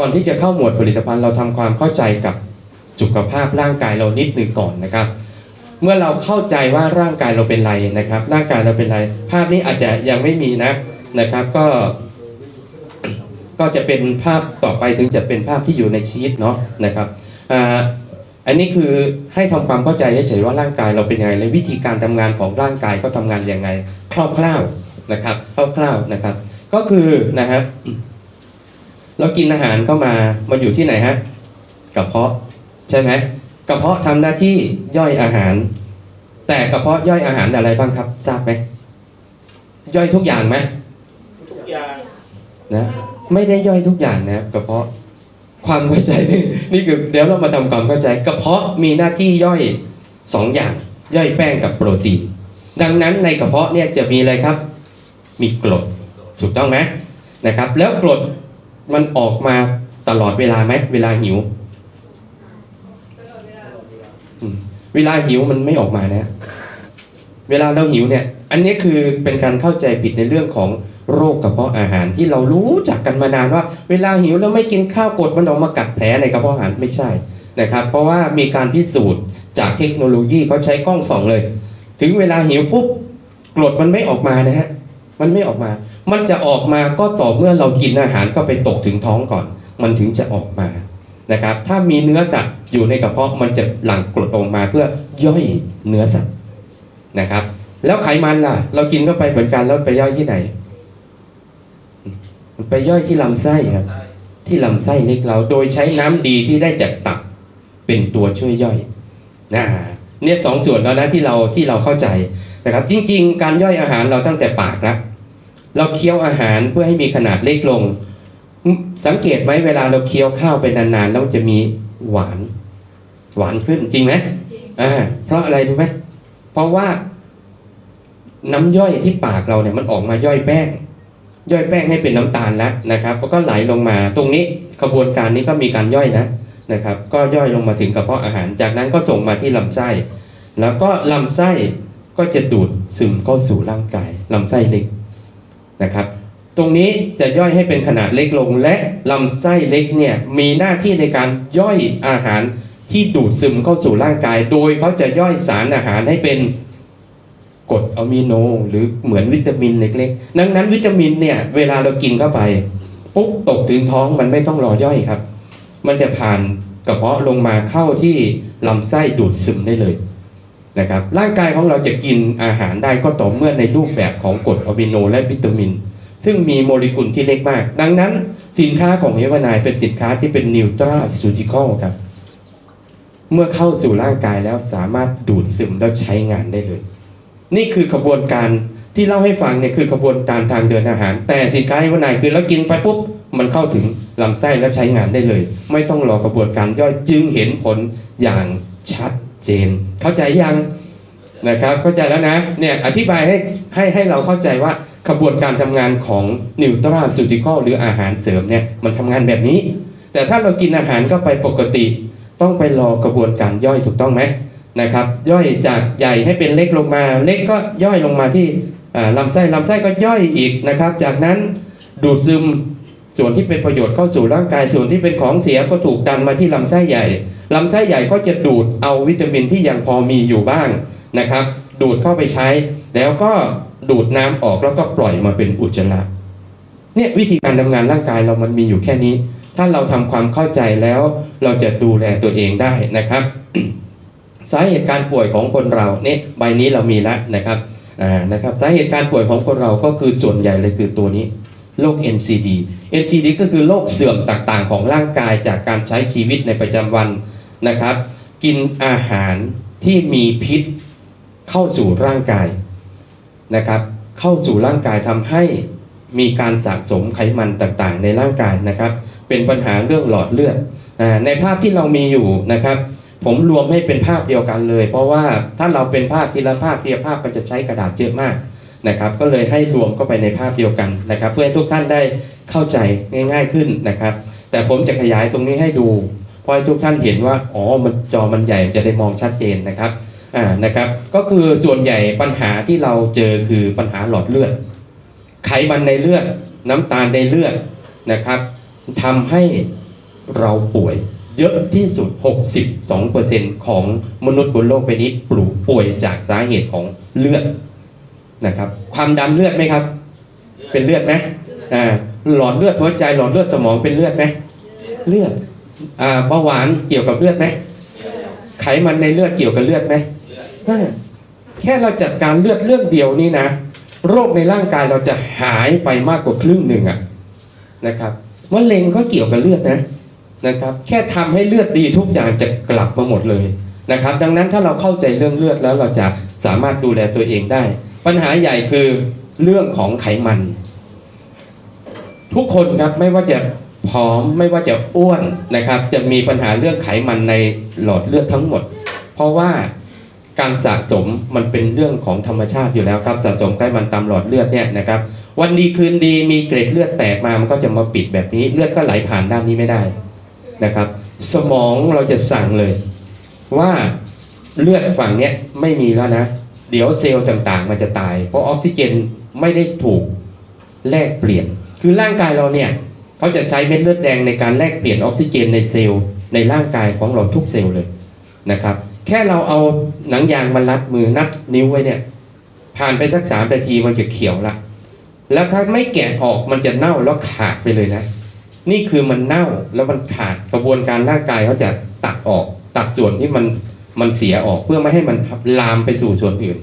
ก่อนที่จะเข้าหมวดผลิตภัณฑ์เราทำความเข้าใจกับสุขภาพร่างกายเรานิดหนึ่งก่อนนะครับ เมื่อเราเข้าใจว่าร่างกายเราเป็นไรนะครับ ร่างกายเราเป็นไร ภาพนี้อาจจะยังไม่มีนะนะครับ ก็ ก็จะเป็นภาพต่อไปถึงจะเป็นภาพที่อยู่ในชีตเนาะนะครับอันนี้คือให้ทำความเข้าใจเฉยๆว่าร่างกายเราเป็นยังไงและวิธีการทำงานของร่างกายก็ทำงานยังไง คร่าวๆนะครับคร่าวๆนะครับ ก็คือนะฮะ เรากินอาหารเข้ามามาอยู่ที่ไหนฮะกระเพาะใช่ไหมกระเพาะทำหน้าที่ย่อยอาหาร แต่กระเพาะย่อยอาหารอะไรบ้างครับ ทราบไหมย่อยทุกอย่างไหมทุกอย่างนะไม่ได้ย่อยทุกอย่างนะกระเพาะความเข้าใจนี่นี่คือเดี๋ยวเรามาทำความเข้าใจ กระเพาะมีหน้าที่ย่อยสองอย่าง ย่อยแป้งกับโปรตีน ดังนั้นในกระเพาะเนี่ยจะมีอะไรครับ มีกรดถูกต้องไหมนะครับ แล้วกรด มันออกมาตลอดเวลาไหมเวลาหิวเวลาหิวมันไม่ออกมานะ เวลาเราหิวเนี่ย อันนี้คือเป็นการเข้าใจผิดในเรื่องของโรคกระเพาะอาหารที่เรารู้จักกันมานานว่า เวลาหิวแล้วไม่กินข้าวกดมันออกมากัดแผลในกระเพาะอาหารไม่ใช่นะครับ เพราะว่ามีการพิสูจน์จากเทคโนโลยีเขาใช้กล้องส่องเลย ถึงเวลาหิวปุ๊บกรดมันไม่ออกมานะฮะ มันไม่ออกมา มันจะออกมาก็ต่อเมื่อเรากินอาหารก็ไปตกถึงท้องก่อน มันถึงจะออกมานะครับ ถ้ามีเนื้อสัตว์อยู่ในกระเพาะมันจะหลั่งกรดออกมาเพื่อย่อยเนื้อสัตว์นะครับ แล้วไขมันล่ะ เรากินเข้าไปเหมือนกันแล้วไปย่อยที่ไหน มันไปย่อยที่ลำไส้ครับ ที่ลำไส้เล็กเราโดยใช้น้ำดีที่ได้จากตับเป็นตัวช่วยย่อยนะเนี่ยสองส่วนแล้วนะที่เราที่เราเข้าใจนะครับ จริง ๆ การย่อยอาหารเราตั้งแต่ปากนะ เราเคี้ยวอาหารเพื่อให้มีขนาดเล็กลง สังเกตไหมเวลาเราเคี้ยวข้าวไปนานๆแล้วมันจะมีหวาน หวานขึ้นจริงไหมอ่าเพราะอะไรรู้ไหมเพราะว่าน้ำย่อยที่ปากเราเนี่ยมันออกมาย่อยแป้ง ย่อยแป้งให้เป็นน้ำตาลแล้วนะครับแล้วก็ไหลลงมา ตรงนี้กระบวนการนี้ก็มีการย่อยนะนะครับ ก็ย่อยลงมาถึงกระเพาะอาหาร จากนั้นก็ส่งมาที่ลำไส้ แล้วก็ลำไส้ก็จะดูดซึมเข้าสู่ร่างกายลำไส้เล็ก นะครับ ตรงนี้จะย่อยให้เป็นขนาดเล็กลง และลำไส้เล็กเนี่ยมีหน้าที่ในการย่อยอาหารที่ดูดซึมเข้าสู่ร่างกาย โดยเขาจะย่อยสารอาหารให้เป็นกรดอะมิโน หรือเหมือนวิตามินเล็กๆ ดังนั้นวิตามินเนี่ยเวลาเรากินเข้าไปปุ๊บตกถึงท้องมันไม่ต้องรอย่อยครับ มันจะผ่านกระเพาะลงมาเข้าที่ลำไส้ดูดซึมได้เลย นะครับร่างกายของเราจะกินอาหารได้ก็ต่อเมื่อในรูปแบบของกรดอะมิโนและวิตามิน ซึ่งมีโมเลกุลที่เล็กมาก ดังนั้นสินค้าของเอวานายเป็นสินค้าที่เป็นนิวตราซูติคอลครับ เมื่อเข้าสู่ร่างกายแล้วสามารถดูดซึมแล้วใช้งานได้เลย นี่คือกระบวนการที่เล่าให้ฟังเนี่ยคือกระบวนการทางเดินอาหาร แต่สินค้าวันไหนคือเรากินไปปุ๊บมันเข้าถึงลำไส้แล้วใช้งานได้เลย ไม่ต้องรอกระบวนการย่อยจึงเห็นผลอย่างชัด เจน เข้าใจยังนะครับ เข้าใจแล้วนะ เนี่ยอธิบายให้ให้ให้เราเข้าใจว่ากระบวนการทำงานของนิวตราซูติคอลหรืออาหารเสริมเนี่ยมันทำงานแบบนี้ แต่ถ้าเรากินอาหารเข้าไปปกติ ต้องไปรอกระบวนการย่อยถูกต้องไหมนะครับ ย่อยจากใหญ่ให้เป็นเล็กลงมา เล็กก็ย่อยลงมาที่ลำไส้ลำไส้ก็ย่อยอีกนะครับ จากนั้นดูดซึม ส่วนที่เป็นประโยชน์เข้าสู่ร่างกายส่วนที่เป็นของเสียก็ถูกดันมาที่ลำไส้ใหญ่ลำไส้ใหญ่ก็จะดูดเอาวิตามินที่ยังพอมีอยู่บ้างนะครับ ดูดเข้าไปใช้ แล้วก็ดูดน้ำออกแล้วก็ปล่อยมาเป็นอุจจาระเนี่ยวิธีการทำงานร่างกายเรามันมีอยู่แค่นี้ ถ้าเราทำความเข้าใจแล้วเราจะดูแลตัวเองได้นะครับ สาเหตุการป่วยของคนเราเนี่ยใบนี้เรามีแล้วนะครับอ่านะครับ สาเหตุการป่วยของคนเราก็คือส่วนใหญ่เลยคือตัวนี้ โรค NCD NCD ก็คือโรคเสื่อมต่างๆ ของร่างกายจากการใช้ชีวิตในประจำวันนะครับ กินอาหารที่มีพิษเข้าสู่ร่างกายนะครับ เข้าสู่ร่างกายทำให้มีการสะสมไขมันต่างๆ ในร่างกายนะครับ เป็นปัญหาเรื่องหลอดเลือดในภาพที่เรามีอยู่นะครับ ผมรวมให้เป็นภาพเดียวกันเลย เพราะว่าถ้าเราเป็นภาพทีละภาพทีละภาพมันจะใช้กระดาษเยอะมาก นะครับ ก็เลยให้รวมเข้าไปในภาพเดียวกันนะครับ เพื่อให้ทุกท่านได้เข้าใจง่าย ๆขึ้นนะครับ แต่ผมจะขยายตรงนี้ให้ดูเพราะให้ทุกท่านเห็นว่าอ๋อมันจอมันใหญ่จะได้มองชัดเจนนะครับอ่านะครับ ก็คือส่วนใหญ่ปัญหาที่เราเจอคือปัญหาหลอดเลือด ไขมันในเลือด น้ำตาลในเลือดนะครับทำให้เราป่วยเยอะที่สุด 62%ของมนุษย์บนโลกใบนี้ป่วยจากสาเหตุของเลือด นะครับ ความดันเลือดไหมครับ เป็นเลือดไหมอ่าหลอดเลือดหัวใจหลอดเลือดสมองเป็นเลือดไหมเลือดอ่าเบาหวานเกี่ยวกับเลือดไหมไขมันในเลือดเกี่ยวกับเลือดไหมแค่เราจัดการเลือดเรื่องเดียวนี่นะ โรคในร่างกายเราจะหายไปมากกว่าครึ่งหนึ่งอะนะครับมะเร็งก็เกี่ยวกับเลือดนะนะครับ แค่ทำให้เลือดดีทุกอย่างจะกลับมาหมดเลยนะครับ ดังนั้นถ้าเราเข้าใจเรื่องเลือดแล้วเราจะสามารถดูแลตัวเองได้ ปัญหาใหญ่คือเรื่องของไขมัน ทุกคนครับไม่ว่าจะผอมไม่ว่าจะอ้วนนะครับ จะมีปัญหาเรื่องไขมันในหลอดเลือดทั้งหมด เพราะว่าการสะสมมันเป็นเรื่องของธรรมชาติอยู่แล้วครับสะสมไขมันตามหลอดเลือดเนี่ยนะครับ วันดีคืนดีมีเกร็ดเลือดแตกมามันก็จะมาปิดแบบนี้ เลือดก็ไหลผ่านด้านนี้ไม่ได้นะครับ สมองเราจะสั่งเลย ว่าเลือดฝั่งเนี้ยไม่มีแล้วนะ เดี๋ยวเซลล์ต่างๆ มันจะตาย เพราะออกซิเจนไม่ได้ถูกแลกเปลี่ยน คือร่างกายเราเนี่ยเขาจะใช้เม็ดเลือดแดงในการแลกเปลี่ยนออกซิเจนในเซลล์ในร่างกายของเราทุกเซลล์เลยนะครับ แค่เราเอาหนังยางมารัดมือนัดนิ้วไว้เนี่ย ผ่านไปสักสามนาทีมันจะเขียวละแล้วถ้าไม่แกะออกมันจะเน่าแล้วขาดไปเลยนะ นี่คือมันเน่าแล้วมันขาดกระบวนการร่างกายเขาจะตัดออกตัดส่วนที่มัน มันเสียออกเพื่อไม่ให้มันลามไปสู่ส่วนอื่น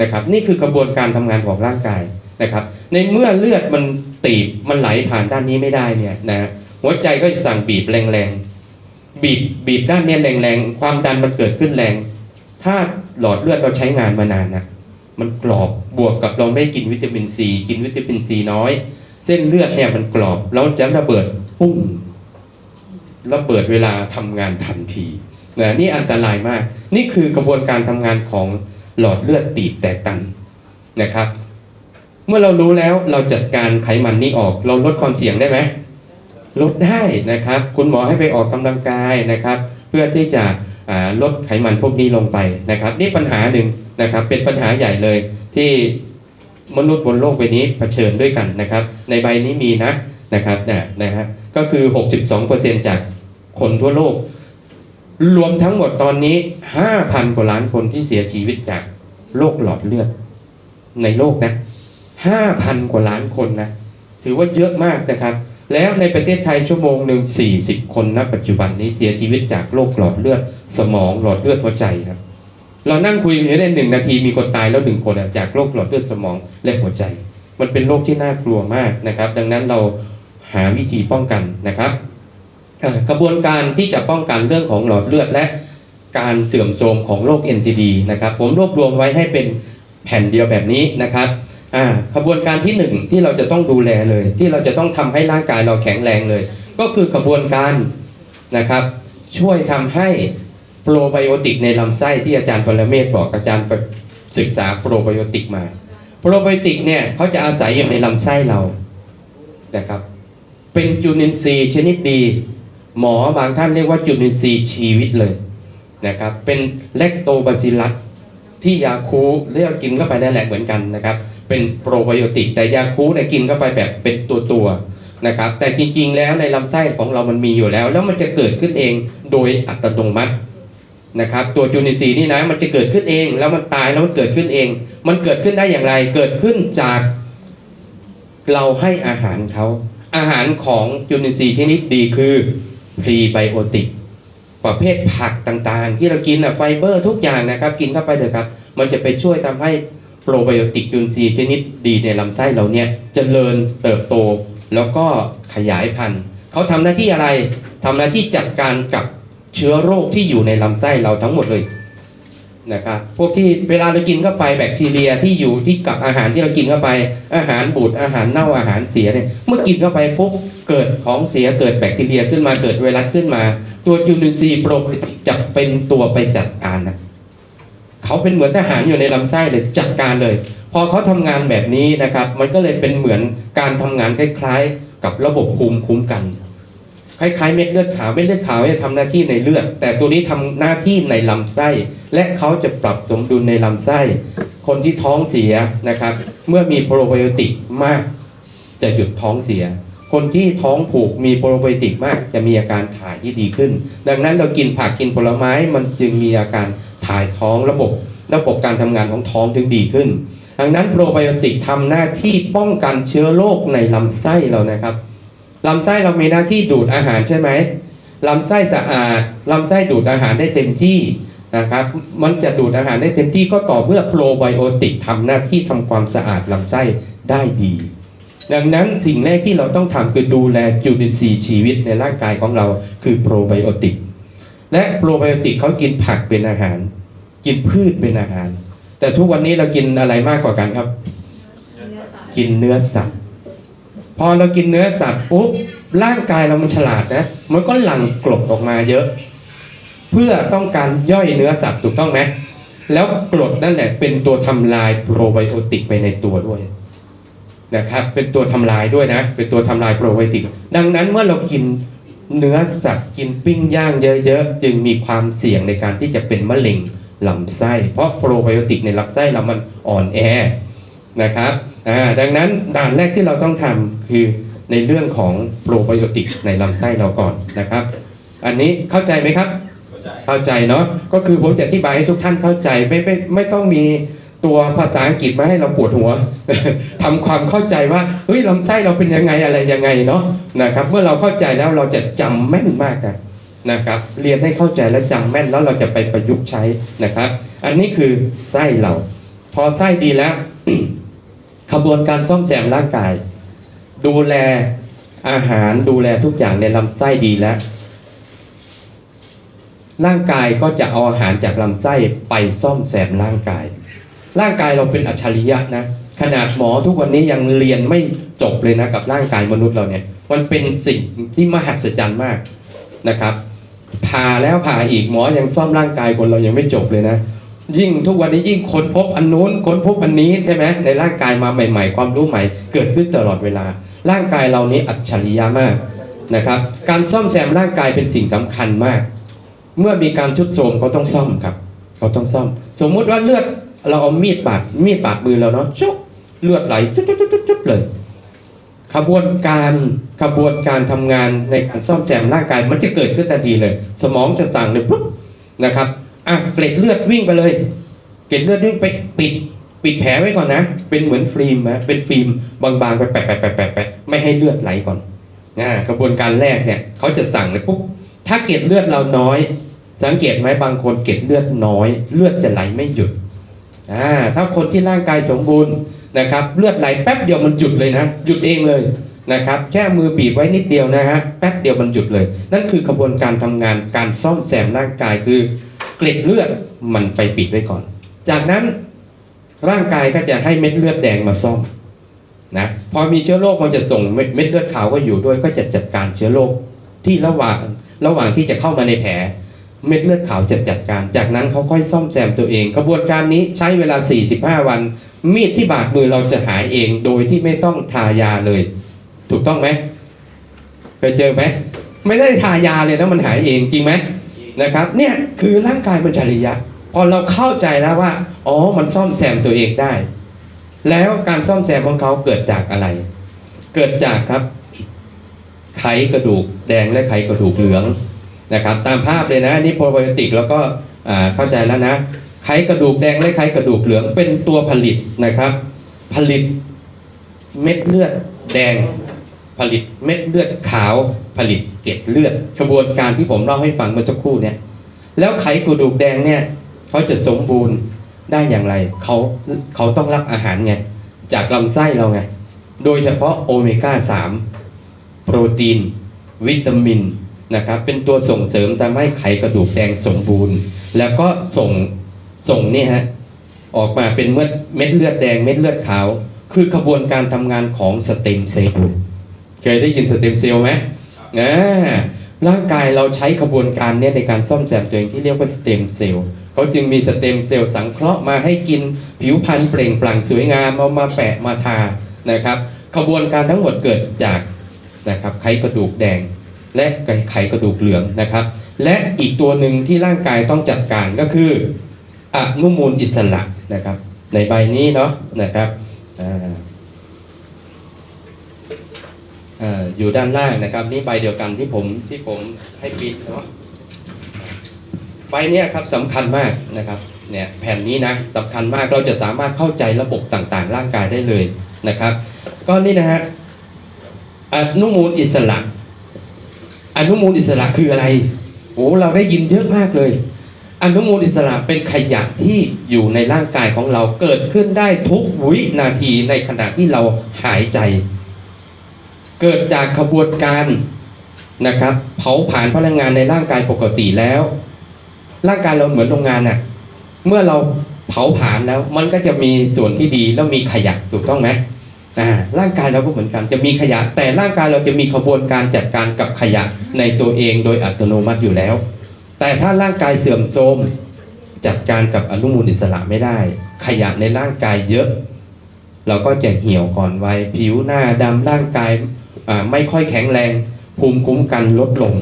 นะครับ นี่คือกระบวนการทำงานของร่างกายนะครับ ในเมื่อเลือดมันตีบมันไหลผ่านด้านนี้ไม่ได้เนี่ยนะหัวใจก็จะสั่งบีบแรงๆบีบบีบด้านนี้แรงๆความดันมันเกิดขึ้นแรง ถ้าหลอดเลือดเราใช้งานมานานนะมันกรอบบวกกับเราไม่กินวิตามินซีกินวิตามินซีน้อย เส้นเลือดเนี่ยมันกรอบแล้วจะระเบิดปุ้งระเบิดเวลาทำงานทันที นะนี่อันตรายมาก นี่คือกระบวนการทำงานของหลอดเลือดตีบแตกตันนะครับ เมื่อเรารู้แล้วเราจัดการไขมันนี้ออก เราลดความเสี่ยงได้ไหมลดได้นะครับ คุณหมอให้ไปออกกำลังกายนะครับ เพื่อที่จะลดไขมันพวกนี้ลงไปนะครับ นี่ปัญหาหนึ่งนะครับ เป็นปัญหาใหญ่เลยที่มนุษย์บนโลกใบนี้เผชิญด้วยกันนะครับ ในใบนี้มีนะนะครับนะนะฮะก็คือ 62%จากคนทั่วโลก รวมทั้งหมดตอนนี้ 5,000 กว่าล้านคนที่เสียชีวิตจากโรคหลอดเลือด ในโลกนะ 5,000 กว่าล้านคนนะ ถือว่าเยอะมากนะครับ แล้วในประเทศไทยชั่วโมงหนึ่ง40 คนณปัจจุบันนี้เสียชีวิตจากโรคหลอดเลือด สมองหลอดเลือดหัวใจครับ เรานั่งคุยอยู่ในหนึ่งนาทีมีคนตายแล้วหนึ่งคนจากโรคหลอดเลือดสมองและหัวใจ มันเป็นโรคที่น่ากลัวมากนะครับ ดังนั้นเราหาวิธีป้องกันนะครับ กระบวนการที่จะป้องกันเรื่องของหลอดเลือดและการเสื่อมโทรมของโรค NCD นะครับผมรวบรวมไว้ให้เป็นแผ่นเดียวแบบนี้นะครับกระบวนการที่หนึ่งที่เราจะต้องดูแลเลย ที่เราจะต้องทำให้ร่างกายเราแข็งแรงเลย ก็คือกระบวนการนะครับช่วยทำให้โปรไบโอติกในลำไส้ที่อาจารย์ปรเมศบอกอาจารย์ศึกษาโปรไบโอติกมา โปรไบโอติกเนี่ยเขาจะอาศัยอยู่ในลำไส้เรานะครับเป็นจุลินทรีย์ชนิดดี หมอบางท่านเรียกว่าจุลินทรีย์ชีวิตเลยนะครับ เป็นแลคโตบาซิลัสที่ยาคูเรียกกินเข้าไปนั่นแหละเหมือนกันนะครับ เป็นโปรไบโอติก แต่ยาคูเนี่ยกินเข้าไปแบบเป็นตัวตัวนะครับ แต่จริงๆ แล้วในลำไส้ของเรามันมีอยู่แล้ว แล้วมันจะเกิดขึ้นเองโดยอัตโนมัตินะครับ ตัวจุลินทรีย์นี่นะมันจะเกิดขึ้นเอง แล้วมันตายแล้วมันเกิดขึ้นเอง มันเกิดขึ้นได้อย่างไร เกิดขึ้นจากเราให้อาหารเขาอาหารของจุลินทรีย์ชนิดดีคือ พรีไบโอติก ประเภทผักต่างๆ ที่เรากินอะไฟเบอร์ทุกอย่างนะครับ กินเข้าไปเถอะครับ มันจะไปช่วยทำให้โปรไบโอติกยุนซีชนิดดีในลำไส้เราเนี่ยเจริญเติบโต แล้วก็ขยายพันธุ์เขาทำหน้าที่อะไรทำหน้าที่จัดการกับเชื้อโรคที่อยู่ในลำไส้เราทั้งหมดเลย นะครับพวกที่เวลาเรากินเข้าไปแบคทีเรียที่อยู่ที่กับอาหารที่เรากินเข้าไป อาหารบูดอาหารเน่าอาหารเสียเนี่ยเมื่อกินเข้าไปปุ๊บเกิดของเสียเกิดแบคทีเรียขึ้นมาเกิดไวรัสขึ้นมา ตัวจุลินทรีย์โปรไบโอติกจะเป็นตัวไปจัดการนะเขาเป็นเหมือนทหารอยู่ในลำไส้เลยจัดการเลย พอเขาทำงานแบบนี้นะครับ มันก็เลยเป็นเหมือนการทำงานคล้าย ๆ กับระบบภูมิคุ้มกัน คล้ายๆเม็ดเลือดขาวเม็ดเลือดขาวจะทำหน้าที่ในเลือด แต่ตัวนี้ทำหน้าที่ในลำไส้ และเขาจะปรับสมดุลในลำไส้ คนที่ท้องเสียนะครับ เมื่อมีโปรไบโอติกมาก จะหยุดท้องเสีย คนที่ท้องผูกมีโปรไบโอติกมาก จะมีอาการถ่ายที่ดีขึ้น ดังนั้นเรากินผักกินผลไม้มันจึงมีอาการถ่ายท้องระบบ ระบบการทำงานของท้องจึงดีขึ้น ดังนั้นโปรไบโอติกทำหน้าที่ป้องกันเชื้อโรคในลำไส้เรานะครับ ลำไส้เรามีหน้าที่ดูดอาหารใช่ไหมลำไส้สะอาดลำไส้ดูดอาหารได้เต็มที่นะครับมันจะดูดอาหารได้เต็มที่ก็ต่อเมื่อโปรไบโอติกทำหน้าที่ทำความสะอาดลำไส้ได้ดี ดังนั้นสิ่งแรกที่เราต้องทำคือดูแลจุลินทรีย์ชีวิตในร่างกายของเราคือโปรไบโอติก และโปรไบโอติกเขากินผักเป็นอาหาร กินพืชเป็นอาหาร แต่ทุกวันนี้เรากินอะไรมากกว่ากันครับ กินเนื้อสัตว์ พอเรากินเนื้อสัตว์ปุ๊บร่างกายเรามันฉลาดนะ มันก็หลั่งกรดออกมาเยอะ เพื่อต้องการย่อยเนื้อสัตว์ถูกต้องไหมแล้วกรดนั่นแหละเป็นตัวทำลายโปรไบโอติกไปในตัวด้วยนะครับเป็นตัวทำลายด้วยนะ เป็นตัวทำลายโปรไบโอติก ดังนั้นเมื่อเรากินเนื้อสัตว์กินปิ้งย่างเยอะๆ จึงมีความเสี่ยงในการที่จะเป็นมะเร็งลำไส้ เพราะโปรไบโอติกในลำไส้เรามันอ่อนแอนะครับ ดังนั้นด่านแรกที่เราต้องทำคือในเรื่องของโปรไบโอติกในลำไส้เราก่อนนะครับ อันนี้เข้าใจไหมครับ เข้าใจเนาะก็คือผมจะอธิบายให้ทุกท่านเข้าใจไม่ไม่ไม่ต้องมีตัวภาษาอังกฤษมาให้เราปวดหัวทำความเข้าใจว่าเฮ้ยลำไส้เราเป็นยังไงอะไรยังไงเนาะนะครับ เมื่อเราเข้าใจแล้วเราจะจำแม่นมากนะนะครับ เรียนให้เข้าใจและจำแม่นแล้วเราจะไปประยุกต์ใช้นะครับ อันนี้คือไส้เรา พอไส้ดีแล้ว ขบวนการซ่อมแซมร่างกาย ดูแลอาหารดูแลทุกอย่างในลำไส้ดีแล้ว ร่างกายก็จะเอาอาหารจากลำไส้ไปซ่อมแซมร่างกาย ร่างกายเราเป็นอัจฉริยะนะ ขนาดหมอทุกวันนี้ยังเรียนไม่จบเลยนะกับร่างกายมนุษย์เราเนี่ย มันเป็นสิ่งที่มหัศจรรย์มากนะครับผ่าแล้วผ่าอีกหมอยังซ่อมร่างกายคนเรายังไม่จบเลยนะ ยิ่งทุกวันนี้ยิ่งค้นพบอันนู้นค้นพบอันนี้ใช่ไหมในร่างกายมาใหม่ ๆ ความรู้ใหม่ เกิดขึ้นตลอดเวลา ร่างกายเรานี้อัจฉริยะมากนะครับ การซ่อมแซมร่างกายเป็นสิ่งสำคัญมาก เมื่อมีการชุดโทรมเขาต้องซ่อมครับเขาต้องซ่อม สมมุติว่าเลือดเราเอามีดบาดมีดบาดมือเราเนาะชุบเลือดไหลจุ๊บจุ๊บจุ๊บเลยขบวนการขบวนการทำงานในการซ่อมแซมร่างกายมันจะเกิดขึ้นทันทีเลย สมองจะสั่งเลยปุ๊บนะครับ อะเกล็ดเลือดวิ่งไปเลย เกล็ดเลือดวิ่งไปปิด ปิดแผลไว้ก่อนนะ เป็นเหมือนฟิล์มนะเป็นฟิล์มบางๆไปแปะแปะแปะแปะแปะไม่ให้เลือดไหลก่อนอ่ากระบวนการแรกเนี่ยเขาจะสั่งเลยปุ๊บถ้าเกล็ดเลือดเราน้อย สังเกตไหมบางคนเกล็ดเลือดน้อย เลือดจะไหลไม่หยุดอ่าถ้าคนที่ร่างกายสมบูรณ์นะครับ เลือดไหลแป๊บเดียวมันหยุดเลยนะหยุดเองเลยนะครับแค่มือบีบไว้นิดเดียวนะฮะแป๊บเดียวมันหยุดเลย นั่นคือกระบวนการทำงานการซ่อมแซมร่างกายคือ กล็ดเลือดมันไปปิดไว้ก่อน จากนั้นร่างกายก็จะให้เม็ดเลือดแดงมาซ่อมนะพอมีเชื้อโรคมันจะส่งเม็ดเลือดขาวก็อยู่ด้วย ก็จะจัดการเชื้อโรคที่ระหว่างระหว่างที่จะเข้ามาในแผล เม็ดเลือดขาวจะจัดการ จากนั้นเขาค่อยซ่อมแซมตัวเอง กระบวนการนี้ใช้เวลา 45 วัน มีดที่บาดมือเราจะหายเองโดยที่ไม่ต้องทายาเลย ถูกต้องไหมเคยเจอไหมไม่ได้ทายาเลยนะมันหายเองจริงไหม นะครับเนี่ยคือร่างกายมันจริยะพอเราเข้าใจแล้วว่าอ๋อมันซ่อมแซมตัวเองได้ แล้วการซ่อมแซมของเขาเกิดจากอะไร เกิดจากครับ ไขกระดูกแดงและไขกระดูกเหลืองนะครับ ตามภาพเลยนะนี่โปรไบโอติกแล้วก็เข้าใจแล้วนะไขกระดูกแดงและไขกระดูกเหลืองเป็นตัวผลิตนะครับ ผลิตเม็ดเลือดแดง ผลิตเม็ดเลือดขาว ผลิตเกล็ดเลือดกระบวนการที่ผมเล่าให้ฟังเมื่อสักครู่เนี่ย แล้วไขกระดูกแดงเนี่ยเขาจะสมบูรณ์ได้อย่างไรเขาเขาต้องรับอาหารไง จากลำไส้เราไง โดยเฉพาะโอเมก้า 3 โปรตีน วิตามินนะครับ เป็นตัวส่งเสริมทำให้ไขกระดูกแดงสมบูรณ์ แล้วก็ส่งส่งนี่ฮะออกมาเป็นเม็ดเม็ดเลือดแดงเม็ดเลือดขาว คือขบวนการทำงานของสเต็มเซลล์ เคยได้ยินสเต็มเซลล์ไหมอ่าร่างกายเราใช้ขบวนการเนี้ยในการซ่อมแซมตัวเองที่เรียกว่าสเต็มเซลล์เขาจึงมีสเต็มเซลล์สังเคราะห์มาให้กินผิวพรรณเปล่งปลั่งสวยงามเอามาแปะมาทานะครับขบวนการทั้งหมดเกิดจากนะครับไขกระดูกแดง และไขกระดูกเหลืองนะครับ และอีกตัวหนึ่งที่ร่างกายต้องจัดการก็คืออนุมูลอิสระนะครับ ในใบนี้เนาะนะครับอ่าเอยู่ด้านล่างนะครับ นี่ใบเดียวกันที่ผมที่ผมให้ปิดเนาะใบเนี้ยครับสำคัญมากนะครับเนี่ยแผ่นนี้นะสำคัญมากเราจะสามารถเข้าใจระบบต่างๆ ร่างกายได้เลยนะครับ ก็นี่นะฮะอนุมูลอิสระอนุมูลอิสระคืออะไรโอ้เราได้ยินเยอะมากเลย อนุมูลอิสระเป็นขยะที่อยู่ในร่างกายของเราเกิดขึ้นได้ทุกวินาทีในขณะที่เราหายใจ เกิดจากขบวนการนะครับเผาผลาญพลังงานในร่างกายปกติแล้ว ร่างกายเราเหมือนโรงงานน่ะเมื่อเราเผาผลาญแล้ว มันก็จะมีส่วนที่ดีแล้วมีขยะถูกต้องไหมอ่าร่างกายเราก็เหมือนกันจะมีขยะ แต่ร่างกายเราจะมีขบวนการจัดการกับขยะในตัวเองโดยอัตโนมัติอยู่แล้ว แต่ถ้าร่างกายเสื่อมโทรมจัดการกับอนุมูลอิสระไม่ได้ ขยะในร่างกายเยอะ เราก็จะเหี่ยวก่อนวัยผิวหน้าดำร่างกาย ไม่ค่อยแข็งแรง ภูมิคุ้มกันลดลง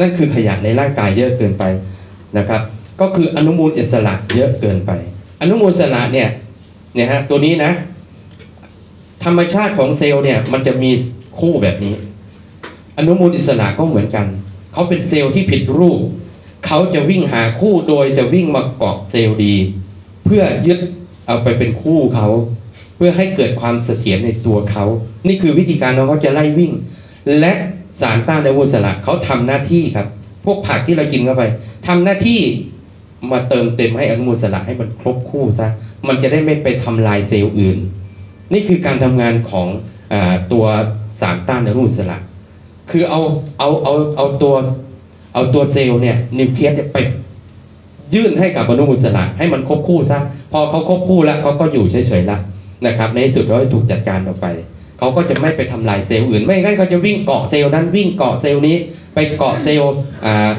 นั่นคือขยะในร่างกายเยอะเกินไปนะครับ ก็คืออนุมูลอิสระเยอะเกินไป อนุมูลอิสระเนี่ยเนี่ยฮะตัวนี้นะ ธรรมชาติของเซลล์เนี่ยมันจะมีคู่แบบนี้ อนุมูลอิสระก็เหมือนกัน เขาเป็นเซลล์ที่ผิดรูป เขาจะวิ่งหาคู่โดยจะวิ่งมาเกาะเซลล์ดี เพื่อยึดเอาไปเป็นคู่เขา พื่อให้เกิดความเสถียรในตัวเขา นี่คือวิธีการของเขาจะไล่วิ่ง และสารต้านอนุมูลอิสระเขาทำหน้าที่ครับ พวกผักที่เรากินเข้าไปทำหน้าที่มาเติมเต็มให้อนุมูลอิสระให้มันครบคู่ซะมันจะได้ไม่ไปทำลายเซลล์อื่น นี่คือการทำงานของอตัวสารต้านอนุมูลอิสระคือเอาเอาเอาเอาตัวเอาตัวเซลล์เนี่ยนิวเคลียสไปยื่นให้กับอนุมูลอิสระให้มันครบคู่ซะพอเขาครบคู่แล้วเขาก็อยู่เฉยๆละ นะครับ ในที่สุดเขาจะถูกจัดการออกไป เขาก็จะไม่ไปทำลายเซลล์อื่น ไม่งั้นเขาจะวิ่งเกาะเซลล์นั้นวิ่งเกาะเซลล์นี้ ไปเกาะเซลล์อ่า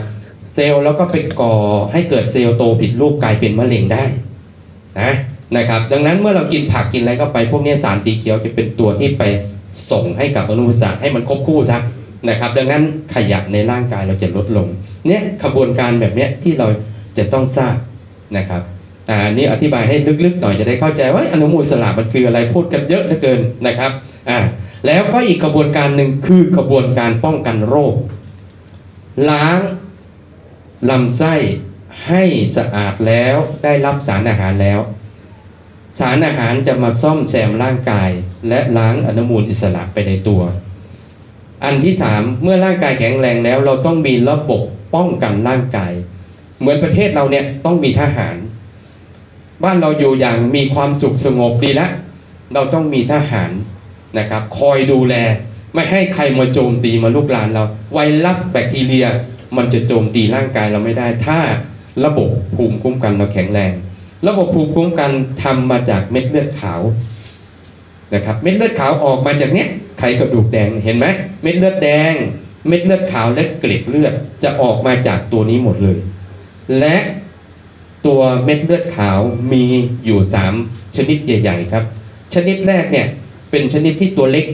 เซลล์แล้วก็ไปก่อให้เกิดเซลล์โตผิดรูปกลายเป็นมะเร็งได้นะนะครับ ดังนั้นเมื่อเรากินผักกินอะไรเข้าไป พวกนี้สารสีเขียวจะเป็นตัวที่ไปส่งให้กับอนุมูลอิสระให้มันครบคู่ซะนะครับ ดังนั้นขยะในร่างกายเราจะลดลง เนี่ยขบวนการแบบเนี้ยที่เราจะต้องทราบนะครับ อ่านี่อธิบายให้ลึกๆหน่อยจะได้เข้าใจว่าอนุมูลอิสระมันคืออะไรพูดกันเยอะเหลือเกินนะครับอ่าแล้วก็อีกกระบวนการหนึ่งคือกระบวนการป้องกันโรค ล้างลำไส้ให้สะอาดแล้วได้รับสารอาหารแล้ว สารอาหารจะมาซ่อมแซมร่างกาย และล้างอนุมูลอิสระไปในตัว อันที่สามเมื่อร่างกายแข็งแรงแล้ว เราต้องมีระบบป้องกันร่างกาย เหมือนประเทศเราเนี่ยต้องมีทหาร บ้านเราอยู่อย่างมีความสุขสงบดีแล้วเราต้องมีทหารนะครับ คอยดูแล ไม่ให้ใครมาโจมตีมาลุกลานเรา ไวรัสแบคทีเรีย มันจะโจมตีร่างกายเราไม่ได้ ถ้าระบบภูมิคุ้มกันเราแข็งแรง ระบบภูมิคุ้มกันทำมาจากเม็ดเลือดขาวนะครับ เม็ดเลือดขาวออกมาจากเนี้ยไขกระดูกแดงเห็นไหมเม็ดเลือดแดง เม็ดเลือดขาวและเกล็ดเลือดจะออกมาจากตัวนี้หมดเลย และ ตัวเม็ดเลือดขาวมีอยู่สามชนิดใหญ่ ๆ ครับ ชนิดแรกเนี่ยเป็นชนิดที่ตัวเล็ก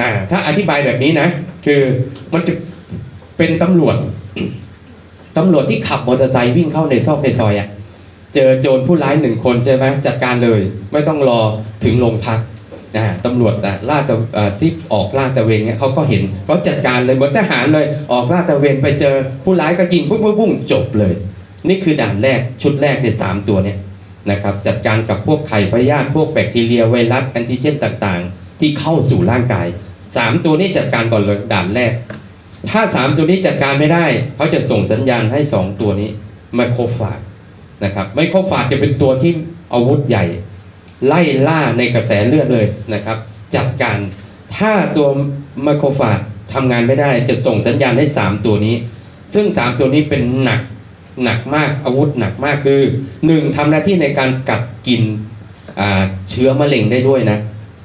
อ่าถ้าอธิบายแบบนี้นะ คือมันจะเป็นตำรวจตำรวจที่ขับมอเตอร์ไซค์วิ่งเข้าในซอกในซอยอะ่ะเจอโจรผู้ร้ายหนึ่งคนใช่ไหมจัดการเลย ไม่ต้องรอถึงโรงพักนะตำรวจอะลาตะที่ออกลาดตะเวนเนี่ยเขาก็เห็นเขาจัดการเลยเหมือนทหารเลยออกลาดตะเวนไปเจอผู้ร้ายก็กินปุ๊บปุ๊บปุ๊บจบเลย นี่คือด่านแรกชุดแรกเนี่ยสามตัวเนี่ยนะครับจัดการกับพวกไข่พยาธิพวกแบคทีเรียไวรัสแอนติเจนต่างๆ ที่เข้าสู่ร่างกายสามตัวนี้จัดการก่อนเลยด่านแรก ถ้าสามตัวนี้จัดการไม่ได้เขาจะส่งสัญญาณให้สองตัวนี้ไมโครฟาจนะครับไมโครฟาจจะเป็นตัวที่อาวุธใหญ่ ไล่ล่าในกระแสเลือดเลยนะครับ จัดการถ้าตัวไมโครฟาจทำงานไม่ได้จะส่งสัญญาณให้สามตัวนี้ ซึ่งสามตัวนี้เป็นหนัก หนักมากอาวุธหนักมากคือหนึ่งทำหน้าที่ในการกัดกินเชื้อมะเร็งได้ด้วยนะ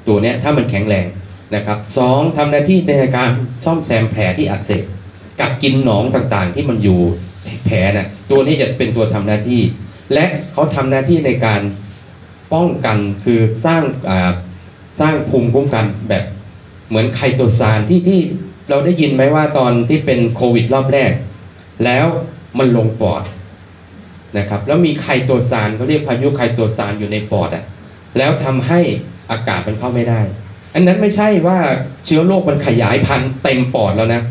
ตัวเนี้ยถ้ามันแข็งแรงนะครับสองทำหน้าที่ในการซ่อมแซมแผลที่อักเสบกัดกินหนองต่างๆ ที่มันอยู่แผลนะ่ะตัวนี้จะเป็นตัวทำหน้าที่ และเขาทำหน้าที่ในการป้องกันคือสร้างสร้างภูมิคุ้มกันแบบเหมือนไคโตซานที่ที่เราได้ยินไหมว่าตอนที่เป็นโควิดรอบแรก แล้ว มันลงปอดนะครับ แล้วมีไคโตซานเขาเรียกพายุไคโตซานอยู่ในปอดอะแล้วทำให้อากาศมันเข้าไม่ได้ อันนั้นไม่ใช่ว่าเชื้อโรคมันขยายพันธุ์เต็มปอดแล้วนะ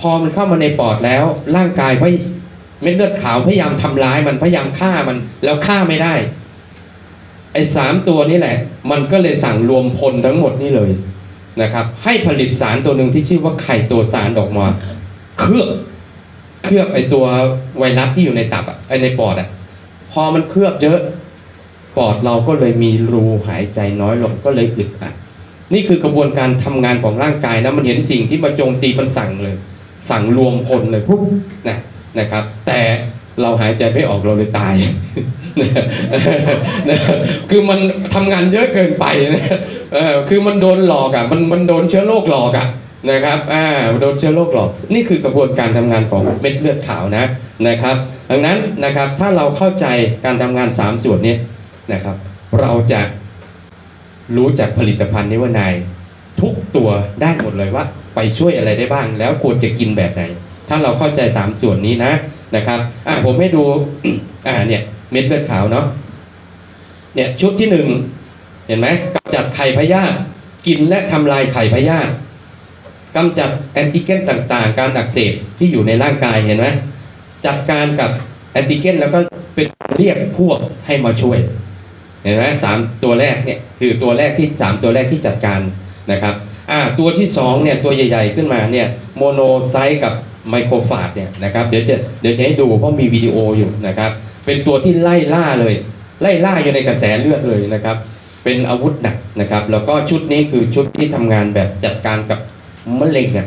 พอมันเข้ามาในปอดแล้ว ร่างกายพยเม็ดเลือดขาวพยายามทำร้ายมันพยายามฆ่ามันแล้วฆ่าไม่ได้ ไอ้สามตัวนี้แหละ มันก็เลยสั่งรวมพลทั้งหมดนี่เลยนะครับ ให้ผลิตสารตัวหนึ่งที่ชื่อว่าไข่ตัวสารออกมา เคลือบ เคลือบไอตัวไวรัสที่อยู่ในตับอะไอในปอดอะพอมันเคลือบเยอะปอดเราก็เลยมีรูหายใจน้อยลงก็เลยอึดอัดนี่คือกระบวนการทำงานของร่างกายนะมันเห็นสิ่งที่มาโจมตีมันสั่งเลย สั่งรวมพลเลยปุ๊บนะนะครับ แต่เราหายใจไม่ออกเราเลยตายคือมันทำงานเยอะเกินไปนะคือมันโดนหลอกอะมันมันโดนเชื้อโรคหลอกอะ นะครับอ่าโดนเชื้อโรคหลอกนี่คือกระบวนการทำงานของเม็ดเลือดขาวนะนะครับ ดังนั้นนะครับถ้าเราเข้าใจการทำงานสามส่วนนี้นะครับ เราจะรู้จักผลิตภัณฑ์นิวนายทุกตัวได้หมดเลยว่า ไปช่วยอะไรได้บ้าง แล้วควรจะกินแบบไหน ถ้าเราเข้าใจสามส่วนนี้นะนะครับอะผมให้ดูอ่าเนี่ยเม็ดเลือดขาวเนาะเนี่ยชุดที่หนึ่งเห็นไหมกำจัดไข่พยาธิกินและทำลายไข่พยาธิ กำจัดแอนติเจนต่างๆ การอักเสบที่อยู่ในร่างกายเห็นไหมจัดการกับแอนติเจนแล้วก็เป็นเรียกพวกให้มาช่วย เห็นไหมสามตัวแรกเนี่ยคือตัวแรกที่สามตัวแรกที่จัดการนะครับอ่าตัวที่สองเนี่ยตัวใหญ่ ๆ ขึ้นมาเนี่ยโมโนไซต์กับไมโครฟาดเนี่ยนะครับเดี๋ยวจะเดี๋ยวจะให้ดูเพราะมีวิดีโออยู่นะครับ เป็นตัวที่ไล่ล่าเลย ไล่ล่าอยู่ในกระแสเลือดเลยนะครับ เป็นอาวุธหนักนะครับ แล้วก็ชุดนี้คือชุดที่ทำงานแบบจัดการกับ มะเร็งอะ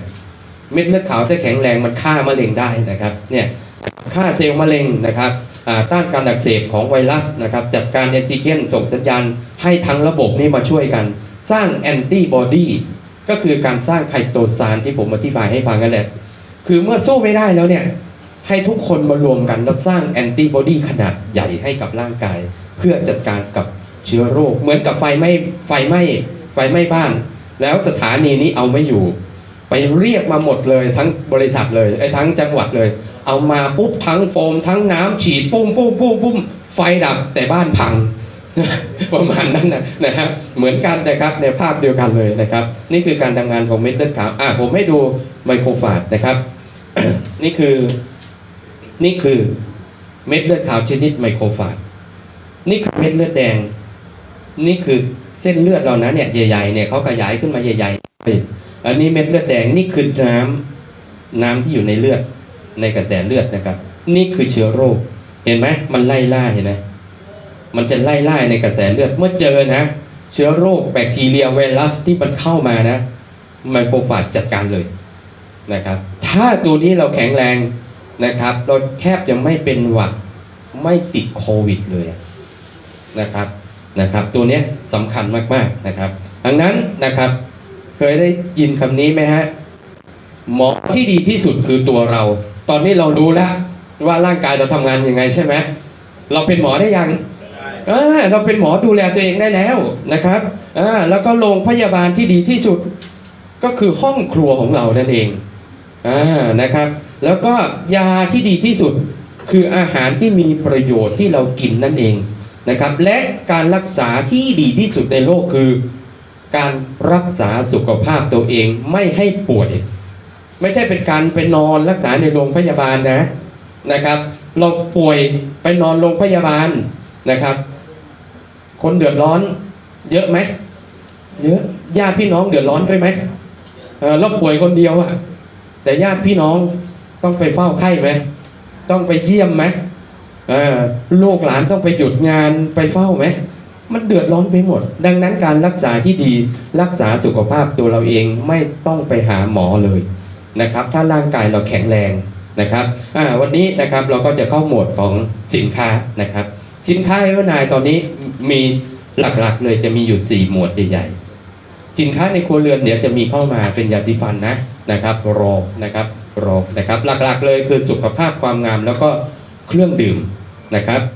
เม็ดเลือดขาวถ้าแข็งแรงมันฆ่ามะเร็งได้นะครับเนี่ยฆ่าเซลล์มะเร็งนะครับต้านการอักเสบของไวรัสนะครับจัดการแอนติเจนส่งสัญญาณให้ทั้งระบบนี้มาช่วยกัน สร้างแอนติบอดีก็คือการสร้างไคโตซานที่ผมอธิบายให้ฟังกันแหละคือเมื่อสู้ไม่ได้แล้วเนี่ยให้ทุกคนมารวมกันแล้วสร้างแอนติบอดีขนาดใหญ่ให้กับร่างกาย เพื่อจัดการกับเชื้อโรค เหมือนกับไฟไหม้ไฟไหม้ไฟไหม้บ้าน แล้วสถานีนี้เอาไม่อยู่ ไปเรียกมาหมดเลยทั้งบริษัทเลยไอ้ทั้งจังหวัดเลย เอามาปุ๊บทั้งโฟม ทั้งน้ำฉีดปุ้มปุ้มปุ้มปุ้มไฟดับแต่บ้านพัง ประมาณนั้นนะนะครับ เหมือนกันนะครับในภาพเดียวกันเลยนะครับ นี่คือการทำงานของเม็ดเลือดขาวอะผมให้ดูไมโครฟาดนะครับ นี่คือนี่คือเม็ดเลือดขาวชนิดไมโครฟาจนี่คือเม็ดเลือดแดง นี่คือเส้นเลือดเรานะเนี่ยใหญ่ๆเนี่ยเขาขยายขึ้นมาใหญ่ๆ อันนี้เม็ดเลือดแดงนี่คือน้ำน้ำที่อยู่ในเลือดในกระแสเลือดนะครับ นี่คือเชื้อโรค เห็นไหมมันไล่ล่าเห็นไหมมันจะไล่ล่าในกระแสเลือดเมื่อเจอนะ เชื้อโรคแบคทีเรียไวรัสที่มันเข้ามานะไมโครฟาจจัดการเลยนะครับ ถ้าตัวนี้เราแข็งแรงนะครับ เราแทบจะไม่เป็นหวัดไม่ติดโควิดเลยนะครับนะครับ ตัวนี้สำคัญมากๆนะครับ ดังนั้นนะครับ เคยได้ยินคำนี้ไหมฮะ หมอที่ดีที่สุดคือตัวเรา ตอนนี้เรารู้แล้วว่าร่างกายเราทำงานยังไงใช่ไหมเราเป็นหมอได้ยังเออเราเป็นหมอดูแลตัวเองได้แล้วนะครับอ่าแล้วก็โรงพยาบาลที่ดีที่สุดก็คือห้องครัวของเรานั่นเองอ่านะครับ แล้วก็ยาที่ดีที่สุดคืออาหารที่มีประโยชน์ที่เรากินนั่นเองนะครับ และการรักษาที่ดีที่สุดในโลกคือ การรักษาสุขภาพตัวเองไม่ให้ป่วย ไม่ใช่เป็นการไปนอนรักษาในโรงพยาบาลนะนะครับ เราป่วยไปนอนโรงพยาบาลนะครับ คนเดือดร้อน เยอะไหมเยอะญาติพี่น้องเดือดร้อนด้วยไหมเราป่วยคนเดียวอะแต่ญาติพี่น้องต้องไปเฝ้าไข้ไหมต้องไปเยี่ยมไหมลูกหลานต้องไปหยุดงานไปเฝ้าไหม มันเดือดร้อนไปหมด ดังนั้นการรักษาที่ดีรักษาสุขภาพตัวเราเองไม่ต้องไปหาหมอเลยนะครับ ถ้าร่างกายเราแข็งแรงนะครับวันนี้นะครับเราก็จะเข้าหมวดของสินค้านะครับ สินค้าเอเวนายตอนนี้มีหลักๆ เลยจะมีอยู่ 4 หมวดใหญ่ๆสินค้าในครัวเรือนเดี๋ยวจะมีเข้ามาเป็นยาสีฟันนะนะครับรอนะครับรอนะครับ หลักๆเลยคือสุขภาพความงามแล้วก็เครื่องดื่มนะครับ